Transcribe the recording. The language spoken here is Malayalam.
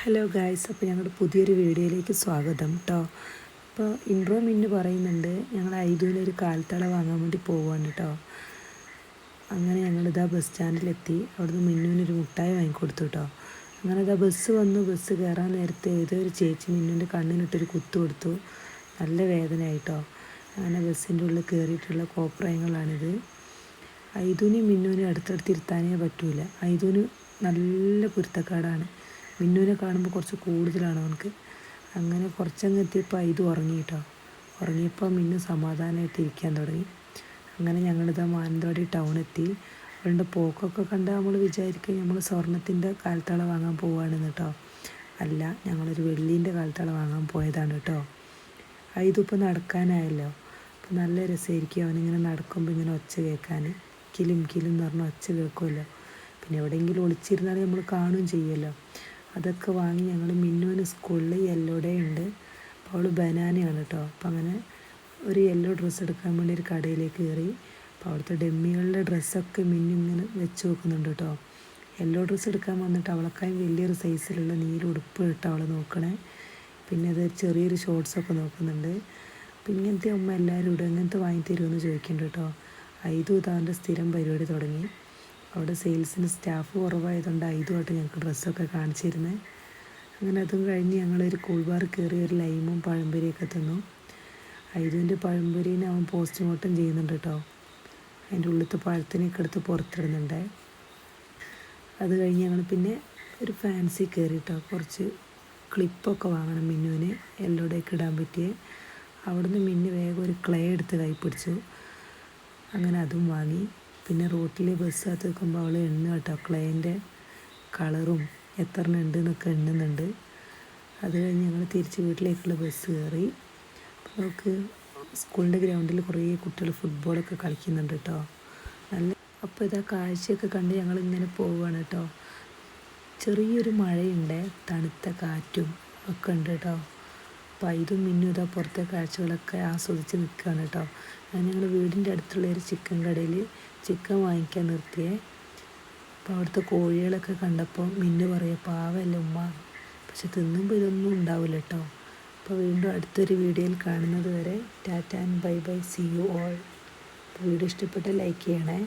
ഹലോ ഗായ്സ് അപ്പോൾ ഞങ്ങളുടെ പുതിയൊരു വീഡിയോയിലേക്ക് സ്വാഗതം കേട്ടോ അപ്പോൾ ഇൻട്രോ മിന്ന് പറയുന്നുണ്ട് ഞങ്ങൾ ഐദൂന് ഒരു കാൽത്തള വാങ്ങാൻ വേണ്ടി പോവുകയാണ് കേട്ടോ അങ്ങനെ ഞങ്ങളിതാ ബസ് സ്റ്റാൻഡിലെത്തി അവിടുന്ന് മിന്നുവിനൊരു മുട്ടായി വാങ്ങിക്കൊടുത്തു കേട്ടോ അങ്ങനെ ഇതാ ബസ് വന്നു ബസ് കയറാൻ നേരത്തെ ഏതോ ഒരു ചേച്ചി മിന്നുവിന്റെ കണ്ണിനിട്ടൊരു കുത്തു കൊടുത്തു. നല്ല വേദനയായിട്ടോ അങ്ങനെ ബസ്സിന്റെ ഉള്ളിൽ കയറിയിട്ടുള്ള കോപ്രായങ്ങളാണിത്. ഐദൂനും മിന്നുവിനും അടുത്തടുത്ത് ഇരുത്താനേ പറ്റൂല. ഐദൂന് നല്ല കുരുത്തക്കാടാണ് മിന്നുവിനെ കാണുമ്പോൾ കുറച്ച് കൂടുതലാണ് അവനക്ക് അങ്ങനെ കുറച്ചങ്ങ് എത്തിയപ്പോൾ ഇത് ഉറങ്ങി കേട്ടോ. ഉറങ്ങിയപ്പോൾ മിന്നു സമാധാനമായിട്ട് ഇരിക്കാൻ തുടങ്ങി. അങ്ങനെ ഞങ്ങളിതാ മാനന്തവാടി ടൗൺ എത്തി. അവളുടെ പോക്കൊക്കെ കണ്ട് നമ്മൾ വിചാരിക്കുക നമ്മൾ സ്വർണത്തിന്റെ കാലത്തള വാങ്ങാൻ പോവുകയാണെന്ന് കേട്ടോ. അല്ല ഞങ്ങളൊരു വെള്ളീന്റെ കാലത്തള വാങ്ങാൻ പോയതാണ് കേട്ടോ. ഇതിപ്പോൾ നടക്കാനായല്ലോ. അപ്പോൾ നല്ല രസമായിരിക്കും അവനിങ്ങനെ നടക്കുമ്പോൾ ഇങ്ങനെ ഒച്ച കേൾക്കാൻ കിലും കിലും എന്ന് പറഞ്ഞ ഒച്ച കേൾക്കുമല്ലോ പിന്നെ എവിടെയെങ്കിലും ഒളിച്ചിരുന്നാൽ നമ്മൾ കാണുകയും ചെയ്യുമല്ലോ അതൊക്കെ വാങ്ങി ഞങ്ങൾ മിന്നുവിന് സ്കൂളിൽ യെല്ലോ ഡേ ഉണ്ട്. അപ്പോൾ അവൾ ബനാനയാണ് കേട്ടോ അപ്പം അങ്ങനെ ഒരു യെല്ലോ ഡ്രസ്സ് എടുക്കാൻ വേണ്ടി ഒരു കടയിലേക്ക് കയറി. അപ്പോൾ അവിടുത്തെ ഡെമ്മികളുടെ ഡ്രസ്സൊക്കെ മിന്നു ഇങ്ങനെ വെച്ച് നോക്കുന്നുണ്ട് കേട്ടോ യെല്ലോ ഡ്രസ്സ് എടുക്കാൻ വന്നിട്ട് അവളെക്കായും വലിയൊരു സൈസിലുള്ള നീല ഉടുപ്പ് ഇട്ട് അവൾ നോക്കണേ. പിന്നെ അത് ചെറിയൊരു ഷോർട്സൊക്കെ നോക്കുന്നുണ്ട്. അപ്പം ഇങ്ങനത്തെ അമ്മ എല്ലാവരും ഇവിടെ ഇങ്ങനത്തെ വാങ്ങി തരുമെന്ന് ചോദിക്കുന്നുണ്ട് കേട്ടോ ഐതു താന്റെ സ്ഥിരം പരിപാടി തുടങ്ങി. അവിടെ സെയിൽസിന് സ്റ്റാഫ് കുറവായതുകൊണ്ട് ആയതുമായിട്ട് ഞങ്ങൾക്ക് ഡ്രസ്സൊക്കെ കാണിച്ചിരുന്നത് അങ്ങനെ അതും കഴിഞ്ഞ് ഞങ്ങളൊരു കൂൾബാർ കയറി ഒരു ലൈമും പഴംപൊരിയൊക്കെ തന്നു. ഐതുവിന്റെ പഴംപൊരീനെ അവൻ പോസ്റ്റ്മോർട്ടം ചെയ്യുന്നുണ്ട് കേട്ടോ. അതിന്റെ ഉള്ളിലത്തെ പഴത്തിനൊക്കെ എടുത്ത് പുറത്തിടുന്നുണ്ട്. അത് കഴിഞ്ഞ് ഞങ്ങൾ പിന്നെ ഒരു ഫാൻസി കയറിയിട്ടോ കുറച്ച് ക്ലിപ്പൊക്കെ വാങ്ങണം മിന്നുവിന് എല്ലോടെയൊക്കെ ഇടാൻ പറ്റിയ. അവിടുന്ന് മിന്നു വേഗം ഒരു ക്ലേ എടുത്ത് കൈ പിടിച്ചു. അങ്ങനെ അതും വാങ്ങി. പിന്നെ റോട്ടിൽ ബസ്സിനകത്ത് നിൽക്കുമ്പോൾ അവൾ എണ്ണ കേട്ടോ. ക്ലയന്റെ കളറും എത്ര ഉണ്ട് എന്നൊക്കെ എണ്ണുന്നുണ്ട്. അത് കഴിഞ്ഞ് ഞങ്ങൾ തിരിച്ച് വീട്ടിലേക്കുള്ള ബസ് കയറി. അപ്പോൾ അവൾക്ക് സ്കൂളിന്റെ ഗ്രൗണ്ടിൽ കുറേ കുട്ടികൾ ഫുട്ബോളൊക്കെ കളിക്കുന്നുണ്ട് കേട്ടോ. നല്ല അപ്പോൾ ഇതാ കാഴ്ചയൊക്കെ കണ്ട് ഞങ്ങൾ ഇങ്ങനെ പോവുകയാണ് കേട്ടോ. ചെറിയൊരു മഴയുണ്ട് തണുത്ത കാറ്റും ഒക്കെ ഉണ്ട് കേട്ടോ. അപ്പോൾ ഇതും മിന്നും ഇതാ പുറത്തെ കാഴ്ചകളൊക്കെ ആസ്വദിച്ച് നിൽക്കുകയാണ് കേട്ടോ. ഞങ്ങൾ വീടിന്റെ അടുത്തുള്ള ഒരു ചിക്കൻ കടയിൽ ചിക്കൻ വാങ്ങിക്കാൻ നിർത്തിയേ. അപ്പോൾ അവിടുത്തെ കോഴികളൊക്കെ കണ്ടപ്പോൾ മിന്നു പറയുക പാവല്ല ഉമ്മ പക്ഷെ തിന്നുമ്പോൾ ഇതൊന്നും ഉണ്ടാവില്ല കേട്ടോ അപ്പോൾ വീണ്ടും അടുത്തൊരു വീഡിയോയിൽ കാണുന്നത് വരെ tata and bye bye see you all. Video ഇഷ്ടപ്പെട്ട ലൈക്ക് ചെയ്യണേ.